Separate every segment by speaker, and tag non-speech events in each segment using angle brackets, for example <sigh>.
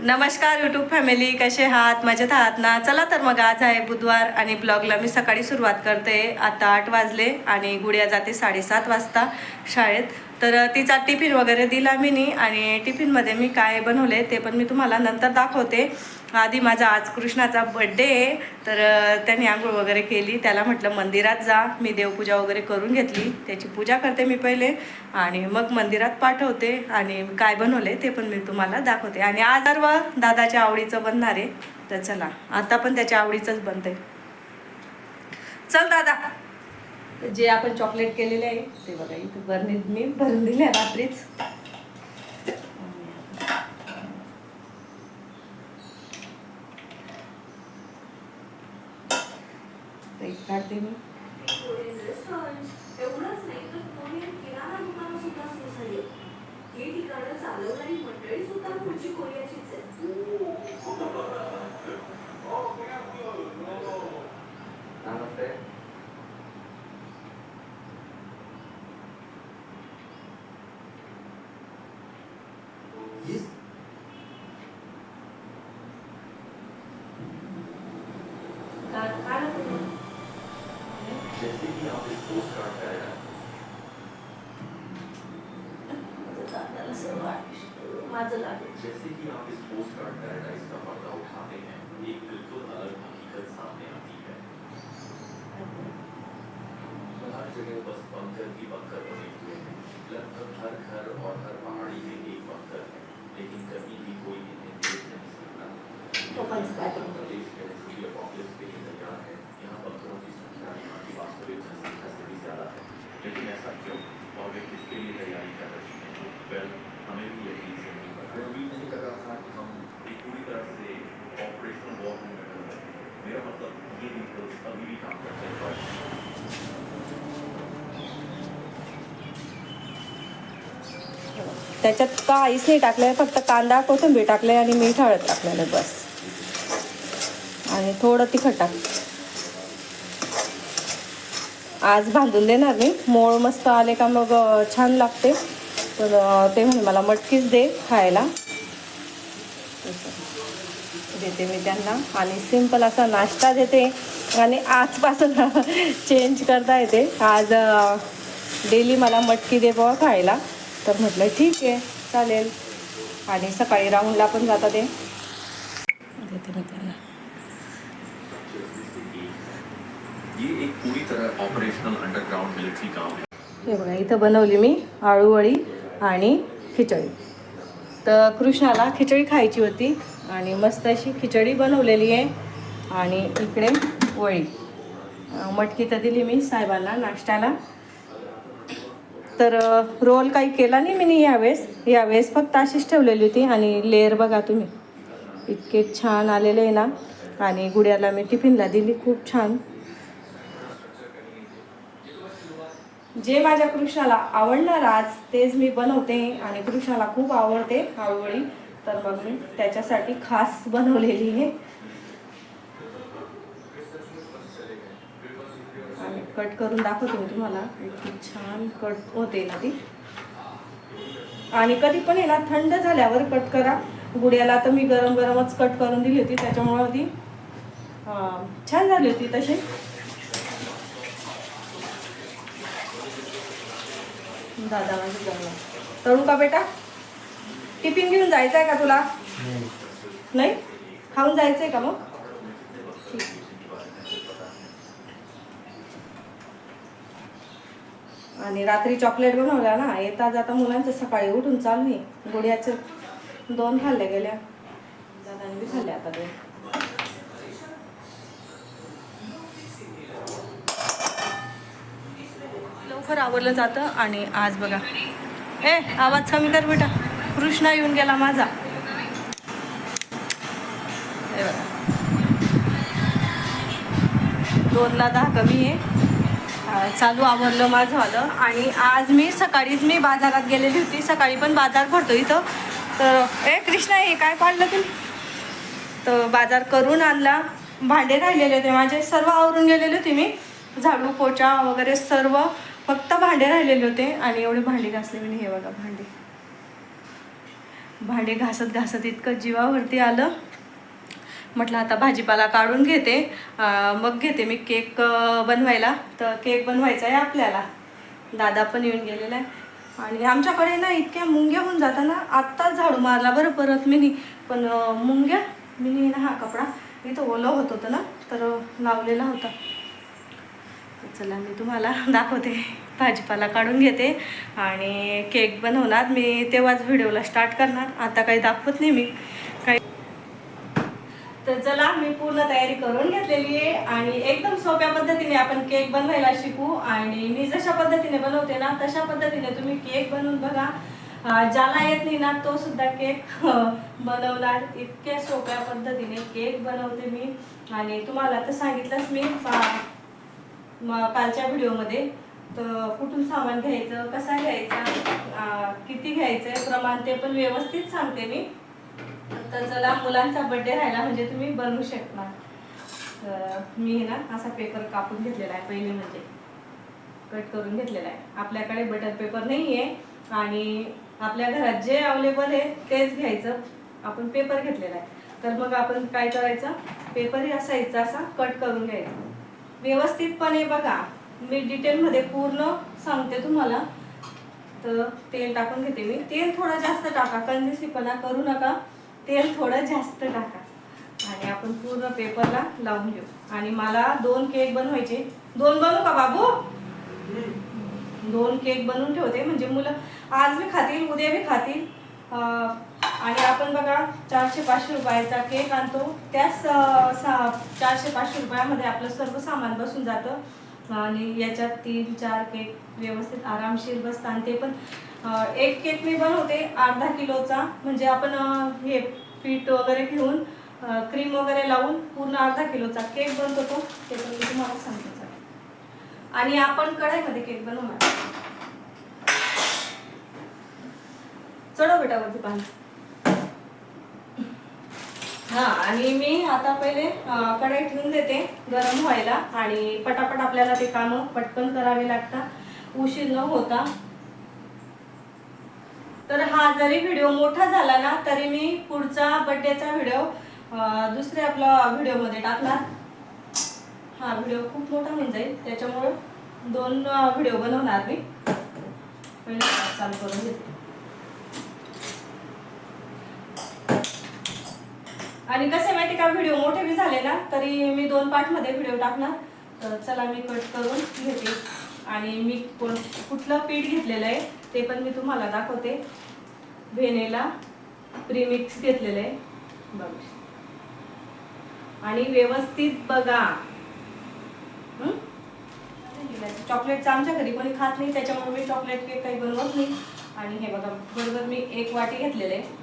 Speaker 1: नमस्कार YouTube family कसे आहात? मजेत आहात ना? चला तर मग आज आहे बुधवार आणि ब्लॉगला मी सकाळी सुरुवात करते. आता आठ वाजले आणि गुडिया जाते साडेसात वाजता शाळेत. तर तिचा टिफिन वगैरे दिला मी नी आणि टिफिनमध्ये मी काय बनवले ते पण मी तुम्हाला नंतर दाखवते. आधी माझा आज कृष्णाचा बड्डे आहे तर त्यांनी आंघोळ वगैरे केली. त्याला म्हटलं मंदिरात जा. मी देवपूजा वगैरे करून घेतली. त्याची पूजा करते मी पहिले. आणि मग मंदिरात पाठवते. आणि काय बनवले ते पण मी तुम्हाला दाखवते. आणि आज सर्व दादाच्या आवडीचं बनणार आहे. तर चला आता पण त्याच्या आवडीचंच बनते चल दादा. जे आपण चॉकलेट केलेले आहे ते बघा इथे बरणीत मी भरून दिले रात्रीच. तर एक काढते मी
Speaker 2: एवढंच नाही तर कोरियन किराणा दुकानं सुद्धा सुरू झाली ही ठिकाणं चालवणारी मंडळी सुद्धा पुढची कोरियाचीच आहे
Speaker 3: नमस्ते
Speaker 1: का- काढा तुम्ही.
Speaker 3: जैसे कि आप इस पोस्ट कार्ड का है
Speaker 1: दादाला सर्व आवडते. माझं लागेल
Speaker 3: जैसे कि आप इस पोस्ट कार्ड पैराडाइज का पर्दा उठाते हैं एक बिल्कुल अलग हकीकत सामने आती है हर जगह बस बंकर ही बंकर बने हुए हैं लगभग हर घर और हर पहाड़ी में एक वक्त है लेकिन कभी भी कोई इन्हें देख नहीं सकता
Speaker 1: लोकांचं काय करू?
Speaker 3: प्रदेश के रेसिपी अपोक्लिप्स के लिए तैयार है यहाँ बंकरों की संख्या यहाँ की वास्तविक जनसंख्या से भी ज्यादा है लेकिन ऐसा क्यों और वे किसके लिए तैयारी कर रही हैं वेल हमें भी यकीन से नहीं पता मैं उम्मीद नहीं कर रहा था कि हम एक पूरी तरह से ऑपरेशनल वॉर रूम में कर रहे हैं मेरा मतलब ये व्हीकल्स अभी भी काम करते हैं पर
Speaker 1: त्याच्यात काहीच नाही टाकलंय? फक्त कांदा कोथिंबीर टाकलंय आणि मीठ हळद टाकलेलं बस. आणि थोडं तिखट टाक. आज बांधून देणार मी. मोळ मस्त आले का मग छान लागते. तर ते म्हणे मला मटकीच दे खायला. देते मी त्यांना. आणि सिंपल असा नाश्ता देते. आणि आजपासून <laughs> चेंज करता येते. आज डेली मला मटकी दे बघा खायला. तर म्हटलं ठीक आहे चालेल. आणि सकाळी राऊंडला पण जातात ते. देते मी त्यांना.
Speaker 3: ये एक पूरी तरह ऑपरेशनल अंडरग्राउंड मिलिट्री गांव है
Speaker 1: हे बघा इथं बनवली मी आळूवळी आणि खिचडी. तर कृष्णाला खिचडी खायची होती आणि मस्त अशी खिचडी बनवलेली आहे. आणि इकडे वळी मटकी तर दिली मी साहेबांना नाश्त्याला. तर रोल काही केला नाही मी यावेळेस. यावेळेस फक्त अशीच ठेवलेली होती आणि लेअर बघा तुम्ही. इतके छान आलेले आहे ना. आणि गुड्याला मी टिफिनला दिली खूप छान. जे माझ्या कृष्णाला आवडणार आज तेच मी बनवते आणि कृष्णाला खूप आवडते आवळी तर मग मी त्याच्यासाठी खास बनवलेली आहे आणि कट करून दाखवते मी तुम्हाला. छान कट होते ना ती. आणि कधी पण आहे ना थंड झाल्यावर कट करा. गुड्याला तर मी गरम गरमच कट करून दिली होती त्याच्यामुळं ती छान झाली होती तशी. दादा माझी जमलं तळू का बेटा? टिफिन घेऊन जायचं आहे का तुला? नाही. खाऊन जायचं आहे का मग? आणि रात्री चॉकलेट बनवल्या ना येता जाता मुलांचं सकाळी उठून चालू नाही गुडियाचं दोन खाल्ल्या गेल्या. दादांनी बी खाल्ल्या आता दोन. लवकर आवरलं जातं आणि आज बघा. ए आवाज कमी कर बेटा. कृष्णा येऊन गेला माझा. दोनला दहा कमी आहे. चालू आवरलं माझं झालं. आणि आज मी सकाळीच मी बाजारात गेलेली होती. सकाळी पण बाजार भरतो इथं. तर ए कृष्णा हे काय पाडलं तुम्ही तर बाजार करून आणला. भांडे राहिलेले होते माझे. सर्व आवरून गेलेले होते मी. झाडू पोचा वगैरे सर्व फक्त भांडे राहिलेले होते. आणि एवढे भांडी घासले मी. हे बघा भांडे. भांडे घासत घासत इतकं जीवावरती आलं. म्हटलं आता भाजीपाला काढून घेते. मग घेते मी केक बनवायला. तर केक बनवायचा आहे आपल्याला. दादा पण येऊन गेलेला आहे. आणि आमच्याकडे ना इतक्या मुंग्या होऊन जाताना आत्ताच झाडू मारला बरं परत मी पण मुंग्या मी ना हा कपडा. इथं ओलं होत होतं ना तर लावलेला होता. चला मी तुम्हाला दाखवते. भाजीपाला काढून घेते. आणि केक बनवणार. मी तेव्हाच व्हिडिओला स्टार्ट करणार. आता काही दाखवत नाही मी. काही तर चला मी पूर्ण तयारी करून घेतलेली आहे आणि एकदम सोप्या पद्धतीने आपण केक बनवायला शिकू आणि मी जशा पद्धतीने बनवते ना तशा पद्धतीने तुम्ही केक बनवून बघा. ज्याला येत नाही ना तो सुद्धा केक <laughs> बनवणार. इतक्या सोप्या पद्धतीने केक बनवते मी. आणि तुम्हाला तर सांगितलंच मी कालच्या व्हिडिओमध्ये. तर कुठून सामान घ्यायचं कसा घ्यायचा किती घ्यायचं प्रमाण ते पण व्यवस्थित सांगते मी. तर चला मुलांचा बड्डे राहिला म्हणजे तुम्ही बनवू शकणार. तर मी ना असा पेपर कापून घेतलेला आहे पहिले म्हणजे. कट करून घेतलेला आहे. आपल्याकडे बटर पेपर नाही आहे आणि आपल्या घरात जे अवेलेबल आहे तेच घ्यायचं. आपण पेपर घेतलेला आहे. तर मग आपण काय करायचं? पेपरही असायचा असा कट करून घ्यायचा. व्यवस्थितपणे बघा. मी डिटेलमध्ये पूर्ण सांगते तुम्हाला. तर तेल टाकून घेते मी. तेल थोडं जास्त टाका. कंदिसीपणा करू नका. तेल थोडं जास्त टाका. आणि आपण पूर्ण पेपरला लावून घेऊ. आणि मला दोन केक बनवायचे. दोन बनवू का बाबू? दोन केक बनवून ठेवते. म्हणजे मुलं आज बी खातील उद्या बी खातील. आणि आपण बघा चारशे पाचशे रुपयाचा केक आणतो. त्याच सा चारशे पाचशे रुपयामध्ये आपलं सर्व सामान बसून जातं. आणि याच्यात तीन चार केक व्यवस्थित आरामशीर बसतात. आणि ते पण एक केक मी बनवते अर्धा किलोचा. म्हणजे आपण हे पीठ वगैरे घेऊन क्रीम वगैरे लावून पूर्ण अर्धा किलोचा केक बनतो तो. ते पण मी तुम्हाला सांगतो. आणि आपण कढाईमध्ये केक बनवणार चढव बेटा वरती पाणी. हा आणि मी आता पहिले कढाई ठेवून देते गरम व्हायला. आणि पटापट आपल्याला ते कामं पटकन करावे लागतात. उशीर न होता तर हा जरी व्हिडिओ मोठा झाला ना तरी मी पुढचा बड्डेचा व्हिडिओ दुसऱ्या आपल्या व्हिडिओमध्ये टाकणार हा व्हिडिओ खूप मोठा होऊन जाईल. त्याच्यामुळं दोन व्हिडिओ बनवणार मी. चालू करून घेते. आणि कसे माहिती का व्हिडिओ मोठे बी झाले ना तरी मी दोन पार्टमध्ये व्हिडिओ टाकणार. तर चला मी कट करून घेते. आणि मी कोण कुठलं पीठ घेतलेलं आहे ते पण मी तुम्हाला दाखवते. व्हेनेला प्रीमिक्स घेतलेलं आहे. बघ. आणि व्यवस्थित बघा. चॉकलेटचं आमच्या घरी कोणी खात नाही त्याच्यामुळे मी चॉकलेट केक काही बनवत नाही. आणि हे बघा बरोबर मी एक वाटी घेतलेले आहे.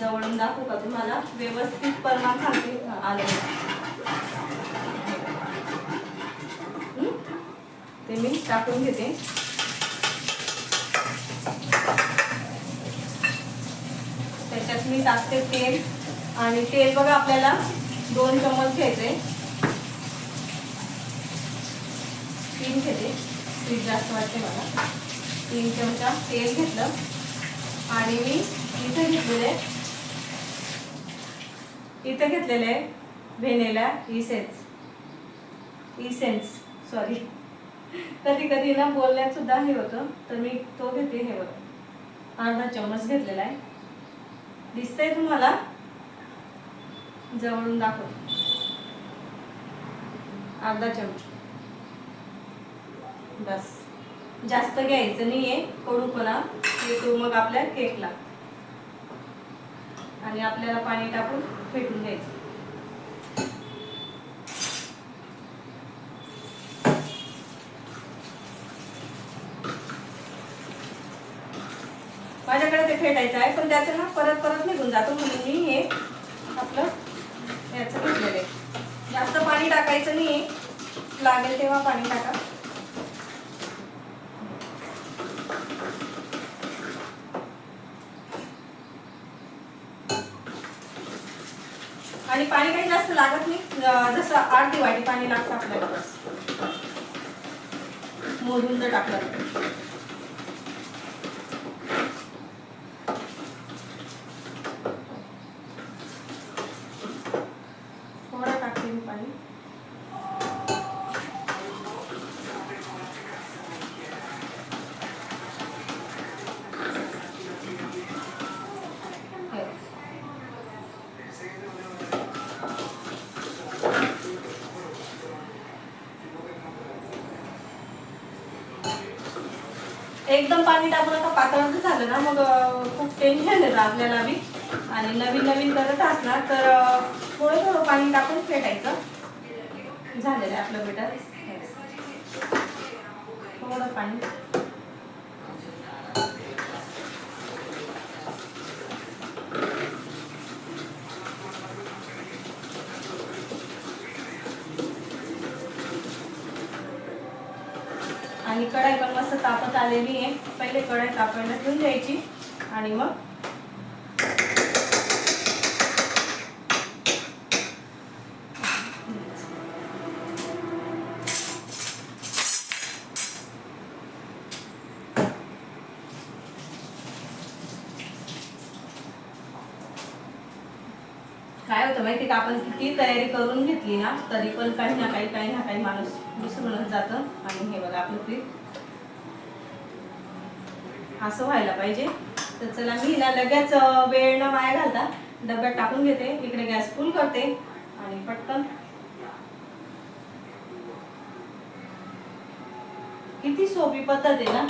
Speaker 1: जवळून दाखवू का तुम्हाला? व्यवस्थित परिणाम सांगते. आले. ते मी टाकून घेते. त्याच्यात मी टाकते तेल आणि तेल बघा आपल्याला दोन चमच घ्यायचे. तीन घेते पीठ जास्त वाटते मला. तीन चमचा तेल घेतलं. आणि मी इथे घेतलेले इथे घेतलेले आहे व्हेनेला इसेन्स इसेन्स सॉरी कधी कधी ना बोलण्यात सुद्धा हे होतं तर मी तो घेते हे बघा. अर्धा चम्मच घेतलेला आहे. दिसतंय तुम्हाला? जवळून दाखव. अर्धा चमच. बस. जास्त घ्यायचं नाहीये कडूपणा येतो मग आपल्या केकला. आणि आपल्याला पाणी टाकून फेटून घ्यायचं माझ्याकडे ते फेटायचं आहे पण त्याचं ना परत परत निघून जातो म्हणून मी हे आपलं याचं घेतलेलं आहे. जास्त पाणी टाकायचं नाही लागेल तेव्हा पाणी टाका. आणि पाणी काही जास्त लागत नाही. जसं आठ दिवाळी पाणी लागतं आपल्याला. मोजून जर टाकलं तर. एकदम पाणी टाकून आता पातळ झालं ना मग खूप टेन्शन येतं आपल्याला बी. आणि नवीन नवीन करत असणार तर थोडं थोडं पाणी टाकून फेटायचं. झालेलं आहे आपलं बेटर थोडं पाणी आणि कढाई पण मस्त तापत आलेली आहे पहिले कढाई तापायला ठेवून द्यायची आणि मग काय होतं माहिती का? आपण किती तयारी करून घेतली ना तरी पण काही ना काही काही ना काही माणूस विसरूनच जातं. आणि हे बघा आपलं पीठ असं व्हायला पाहिजे. तर चला मी ना लगेच वेळ न वाया घालता डब्यात टाकून घेते. इकडे गॅस फुल करते आणि पटकन. किती सोपी पद्धत आहे ना?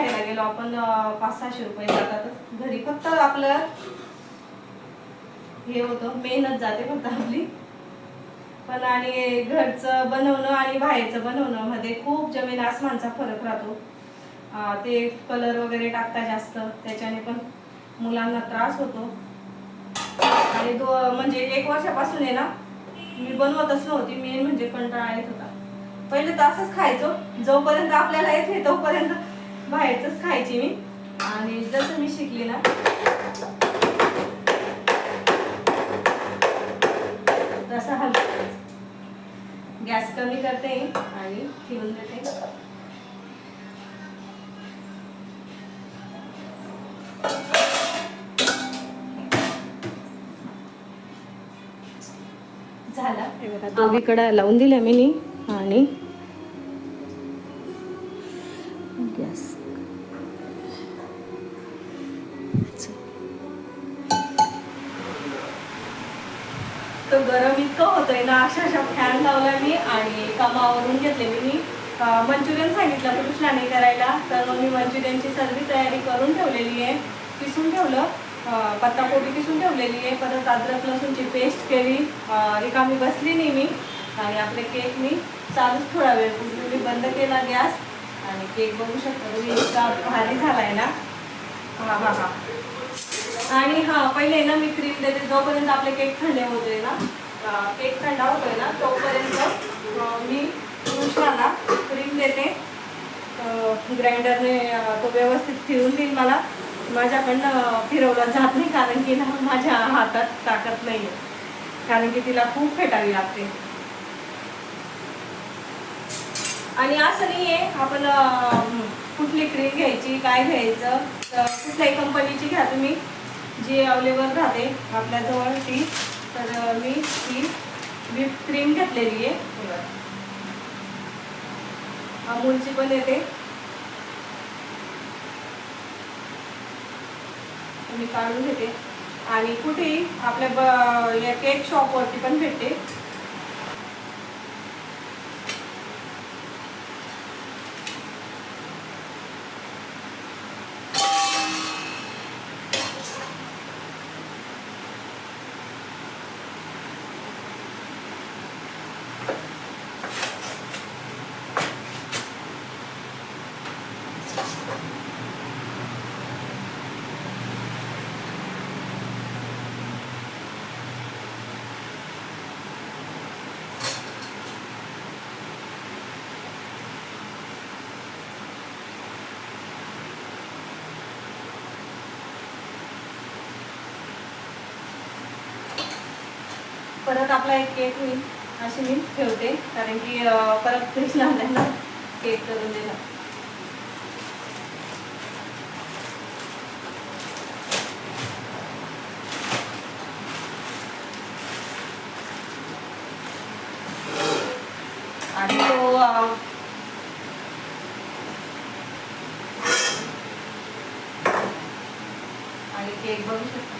Speaker 1: घ्यायला गेलो. आपण पाच सहाशे रुपये जातातच. घरी फक्त आपलं हे होतं मेहनत जाते फक्त आपली. पण आणि घरचं बनवणं आणि बाहेरचं बनवणं मध्ये खूप जमीन आसमानचा फरक राहतो. ते कलर वगैरे टाकता जास्त त्याच्याने पण मुलांना त्रास होतो. आणि दो म्हणजे एक वर्षापासून आहे ना मी बनवतच नव्हती मेन म्हणजे कंटाळा येत होता. पहिले तर असंच खायचो. जोपर्यंत आपल्याला येत नाही तोपर्यंत बाहेरचंच खायची मी. आणि जसं मी शिकले ना तसं हलका गॅस कमी करते आणि ठेवून देते. झाला. दोघीकडे लावून दिल्या मी नी आणि गॅस. तो गरम इतकं होतंय ना अक्षरशः फॅन लावला मी आणि कामावरून घेतले मी. मंचुरियन सांगितलं कृष्णाने करायला. तर मग मी मंचुरियनची सर्व तयारी करून ठेवलेली आहे. किसून ठेवलं. पत्ताकोबी किसून ठेवलेली आहे. परत अद्रक लसूणची पेस्ट केली. रिकामी बसली नाही मी. आणि आपले केक मी चालूच थोडा वेळ पूर्वी मी बंद केला गॅस. आणि केक बघू शकता तुम्ही इतका भारी झालाय ना. हां हां हां. आणि हा पहिले ना मी क्रीम देते. जोपर्यंत आपले केक थंडे होते ना केक थंडा होतोय ना तोपर्यंत मी कृष्णाला क्रीम देते. ग्राइंडरने तो व्यवस्थित फिरून देईल मला. माझ्याकडनं फिरवला जात नाही कारण की ना माझ्या हातात ताकद नाही कारण की तिला खूप फेटावी लागते. आणि असं नाही आहे आपण कुठली क्रीम घ्यायची काय घ्यायचं कुठल्याही कंपनीची घ्या तुम्ही. जी अवेलेबल राहते आपल्याजवळ ती तर मी ती व्हिप क्रीम घेतलेली आहे. अमूलची पण येते. मी काढून घेते. आणि कुठेही आपल्या ब या केक शॉपवरती पण भेटते. परत आपला एक केक होईल अशी मी ठेवते. कारण की परत फ्रीज लावल्यानं केक करून देणार आणि तो अं, आणि केक बघू शकता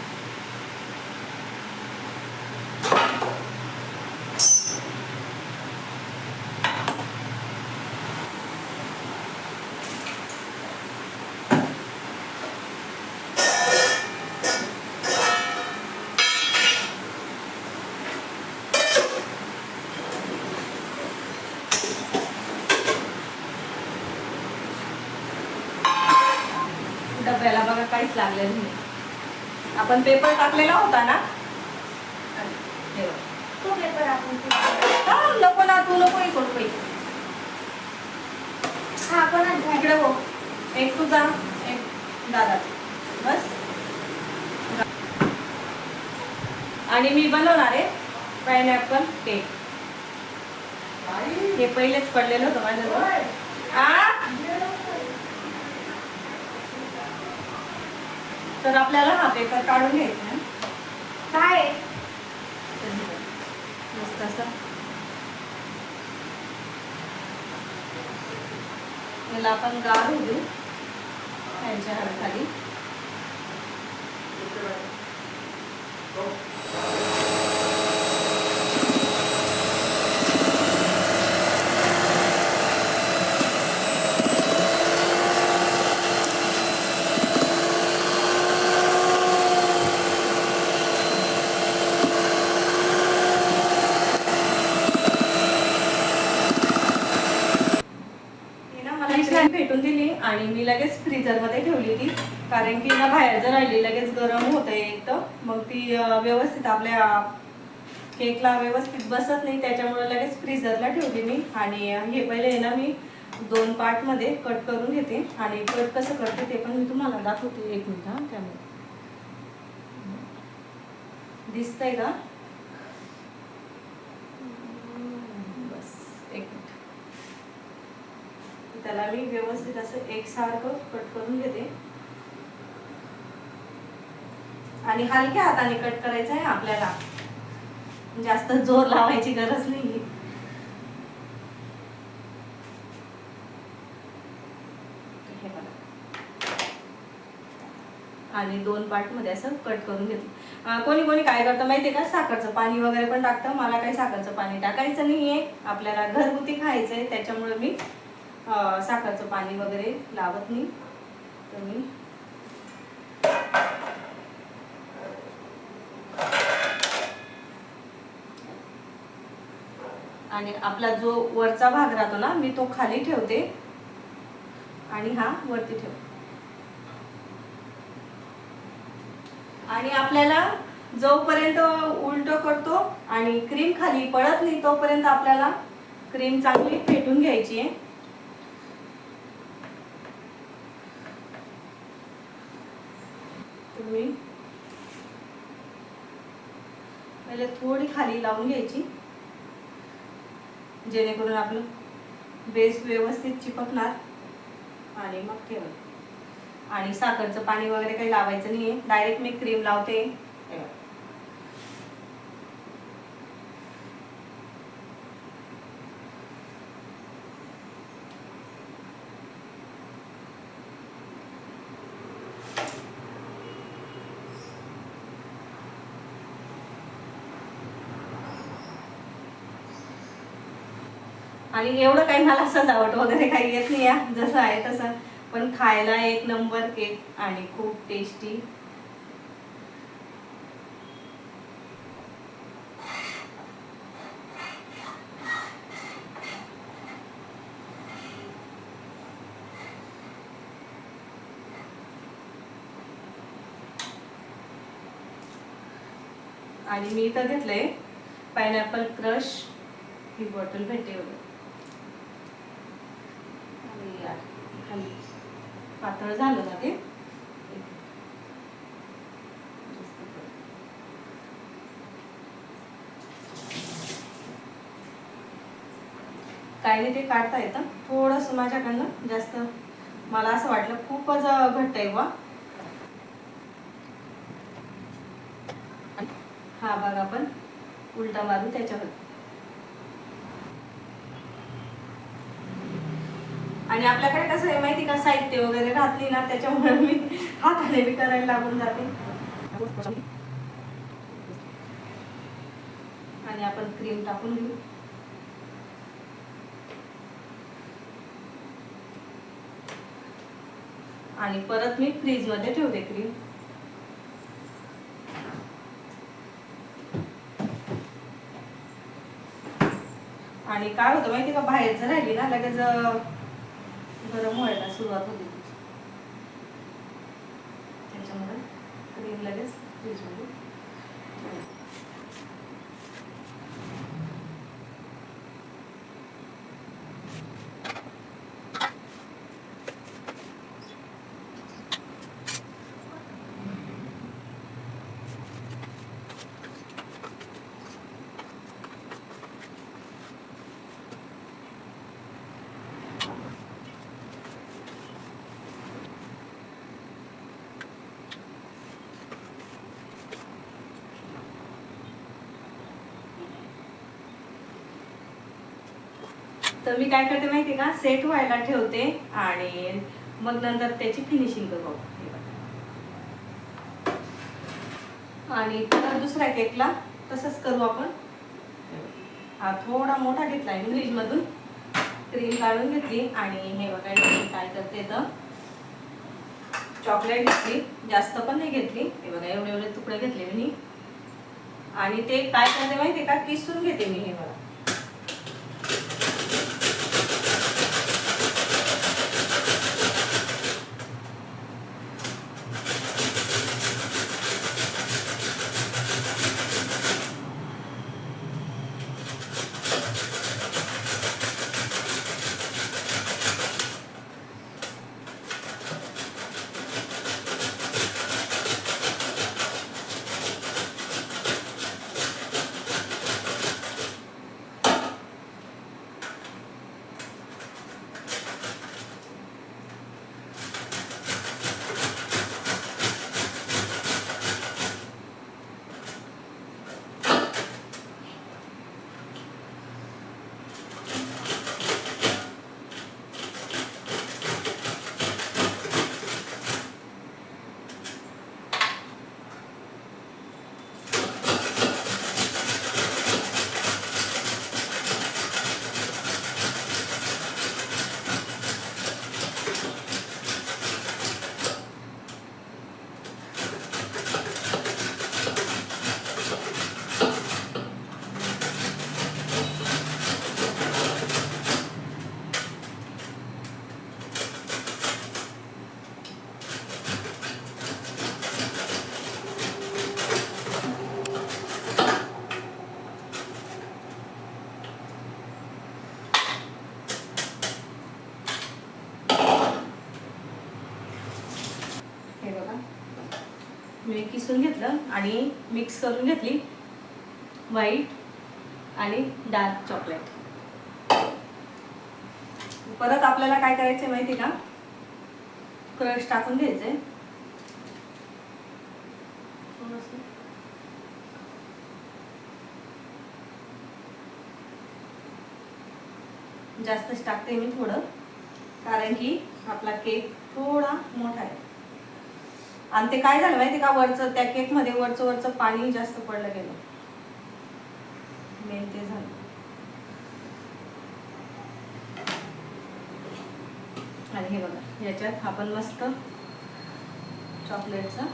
Speaker 1: डब्याला नाही आपण पेपर टाकलेला होता ना.
Speaker 2: तो पेपर आपण
Speaker 1: नको ना तू नको करू बाई.
Speaker 2: हा झाला?
Speaker 1: इकडे हो एक तुझा एक दादाचा बस. आणि मी बनवणार आहे पायनॅपल केक हे पहिलेच पडलेलं होतं माझ्याजवळ. तर आपल्याला हा पेपर काढून घ्यायचा.
Speaker 2: काय?
Speaker 1: मस्त असं याला आपण गाळ होऊ त्यांच्या हाताखाली ती ना मला छान भेटून दिली आणि मी लगेच फ्रीजरमध्ये ठेवली ती कारण की ना बाहेर जर राहिली लगेच गरम होतं एक तर. मग ती व्यवस्थित आपल्या केकला व्यवस्थित बसत नाही त्याच्यामुळे लगेच फ्रीजरला ठेवली मी. आणि हे पहिले ना मी दोन पार्टमध्ये कट करून घेते. आणि कट कसं करते ते पण मी तुम्हाला दाखवते एक मिनिट हां त्यामुळे दिसतंय का? बस एक मिनिट. त्याला मी व्यवस्थित असं एकसारखं कट करून घेते. आणि हलक्या हाताने कट करायचं आहे आपल्याला. जास्त जोर लावायची गरज नाही. आणि दोन पार्टमध्ये असं कट करून घेतलं. कोणी कोणी काय करतं माहितीये का? साखरचं पाणी वगैरे पण टाकतं. मला काही साखरचं पाणी टाकायचं नाहीये. आपल्याला घरगुती खायचंय. त्याच्यामुळे मी साखरचं पाणी वगैरे लावत नाही. तर मी आणि आपला जो वरचा भाग राहतो ना मी तो खाली ठेवते. आणि हा वरती ठेवते आणि आपल्याला जोपर्यंत उलट करतो आणि क्रीम खाली पडत नाही तोपर्यंत आपल्याला क्रीम चांगली फेटून घ्यायची आहे. तुम्ही पहिले थोडी खाली लावून घ्यायची. जेणेकरून आपलं बेस व्यवस्थित चिपकणार आणि मग ठेवायचं आणि साखरचं पाणी वगैरे काही लावायचं नाही आहे डायरेक्ट मी क्रीम लावते. आणि एवढं काही मला सजावट वगैरे काही येत नाही या जसं आहे तसं. पण खायला एक नंबर केक आणि खूप टेस्टी आणि मी इथं घेतलंय पायनॅपल क्रश ही बॉटल भेटते वगैरे आणि यार, खाली पातळ झालं ना ते काय नाही ते काढता येतं. थोडंसं माझ्याकडनं जास्त मला असं वाटलं खूपच घट्ट आहे वा हा भाग आपण उलटा मारू त्याच्यावर. आणि आपल्याकडे कसं आहे माहिती का साहित्य वगैरे घातली ना त्याच्यामुळे मी हाताने बी करायला लागून जाते. आणि आपण क्रीम टाकून घेऊ आणि परत मी फ्रीजमध्ये ठेवते क्रीम आणि काय होतं माहिती का बाहेरचं राहिली ना लगेच गरम व्हायला सुरुवात होते त्याच्यामुळे क्रीम लगेच फ्रीजमध्ये तर मी काय करते माहिती का? सेट व्हायला ठेवते आणि मग नंतर त्याची फिनिशिंग करू आणि दुसऱ्या केकला तसंच करू आपण. हा थोडा मोठा घेतला आहे मी फ्रीजमधून क्रीम काढून घेतली आणि हे बघा काय करते तर चॉकलेट घेतली. जास्त पण नाही घेतली. हे बघा एवढे एवढे तुकडे घेतले मी. आणि ते काय करते माहिती का? किसून घेते मी हे बघा. मी किसून घेतलं आणि मिक्स करून घेतली. व्हाईट आणि डार्क चॉकलेट परत आपल्याला काय करायचं आहे माहिती का? क्रश टाकून घ्यायचे थोडंसं. जास्तच टाकते मी थोडं कारण की आपला केक थोडा मोठा आहे. आणि ते काय झालं माहिती का? वरचं त्या केकमध्ये वरचं वरचं पाणी जास्त पडलं गेलं. मेन ते झालं. आणि हे बघा याच्यात आपण मस्त चॉकलेटचा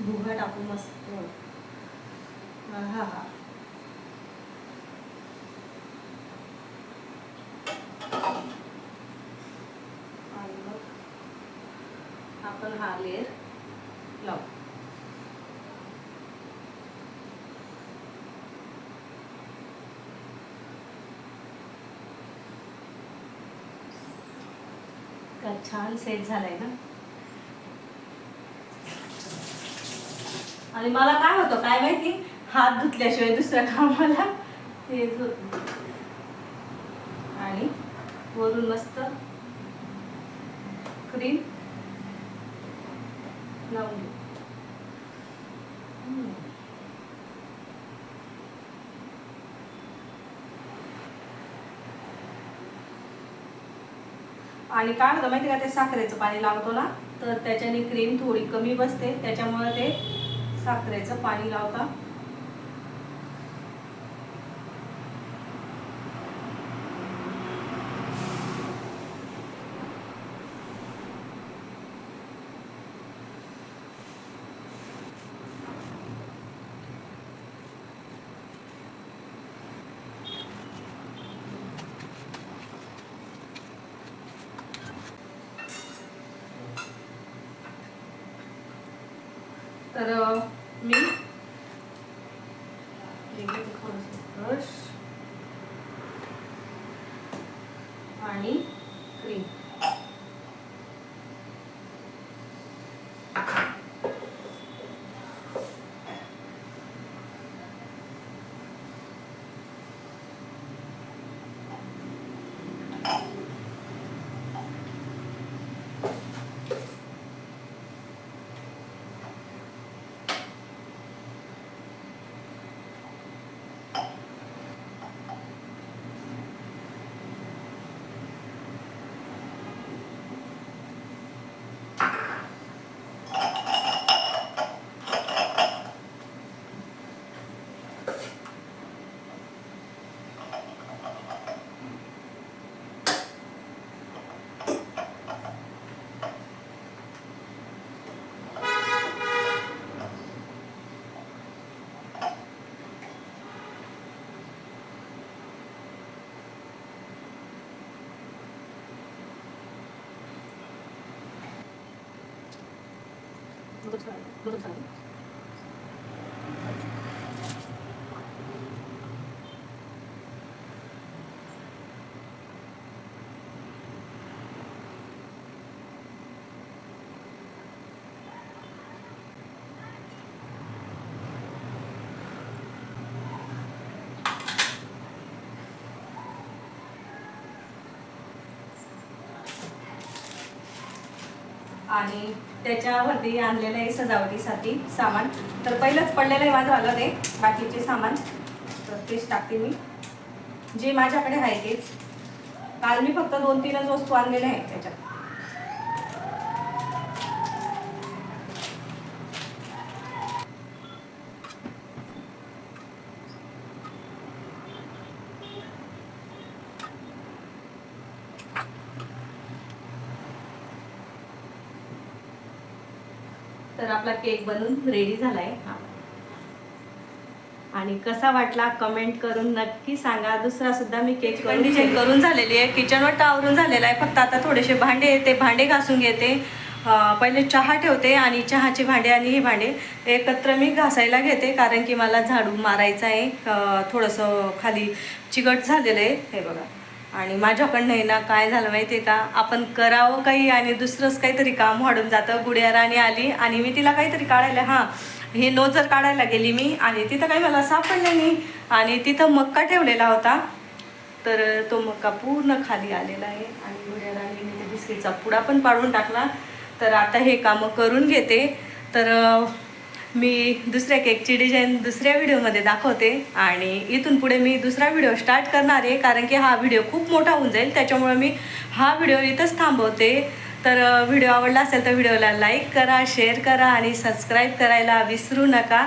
Speaker 1: भुगा टाकू मस्त. हा हा आणि मग आपण हा लेअर लावू. का छान सेट झालाय ना? आणि मला काय होतं काय माहिती? हात धुतल्याशिवाय दुसऱ्या कामाला हेच होत आणि वरून मस्त क्रीम लावून घेऊ. हम्म. आणि काय होतं माहिती का? ते साखरेचं पाणी लावतो ना तर त्याच्याने क्रीम थोडी कमी बसते. त्याच्यामुळे ते साखरेचं पाणी लावता. तर अं, मी घेते थोडंसं ब्रश आणि क्रीम आणि त्याच्यावरती आणलेलं आहे सजावटीसाठी सामान. तर पहिलंच पडलेलं आहे माझं आलं ते बाकीचे सामान. तर तेच टाकते मी. जे माझ्याकडे आहे तेच. काल मी फक्त दोन तीनच वस्तू आणलेल्या आहेत त्याच्यात तर आपला केक बनवून रेडी झालाय. हा. आणि कसा वाटला कमेंट करून नक्की सांगा. दुसरा सुद्धा मी केक कंडिशन करून झालेली आहे. किचनवर आवरून झालेला आहे. फक्त आता थोडेसे भांडे ते भांडे घासून घेते. पहिले चहा ठेवते आणि चहाचे भांडे आणि हे भांडे एकत्र मी घासायला घेते. कारण की मला झाडू मारायचं आहे. थोडंसं खाली चिकट झालेलं आहे. हे बघा. आणि माझ्याकडनं आहे ना काय झालं माहिती आहे का? आपण करावं काही आणि दुसरंच काहीतरी काम वाढून जातं. गुडिया राणी आली आणि मी तिला काहीतरी काढायला हां हे नोजर काढायला गेली मी आणि तिथं काही मला सापडलं नाही. आणि तिथं मक्का ठेवलेला होता. तर तो मक्का पूर्ण खाली आलेला आहे आणि गुडिया राणीने त्या बिस्किटचा पुडा पण पाडून टाकला. तर आता हे कामं करून घेते. तर मी दुसऱ्या केकची डिझाईन दुसऱ्या व्हिडिओमध्ये दाखवते आणि इथून पुढे मी दुसरा व्हिडिओ स्टार्ट करणार आहे कारण की हा व्हिडिओ खूप मोठा होऊन जाईल. त्याच्यामुळे मी हा व्हिडिओ इथंच थांबवते. तर व्हिडिओ आवडला असेल तर व्हिडिओला लाईक करा शेअर करा आणि सबस्क्राईब करायला विसरू नका.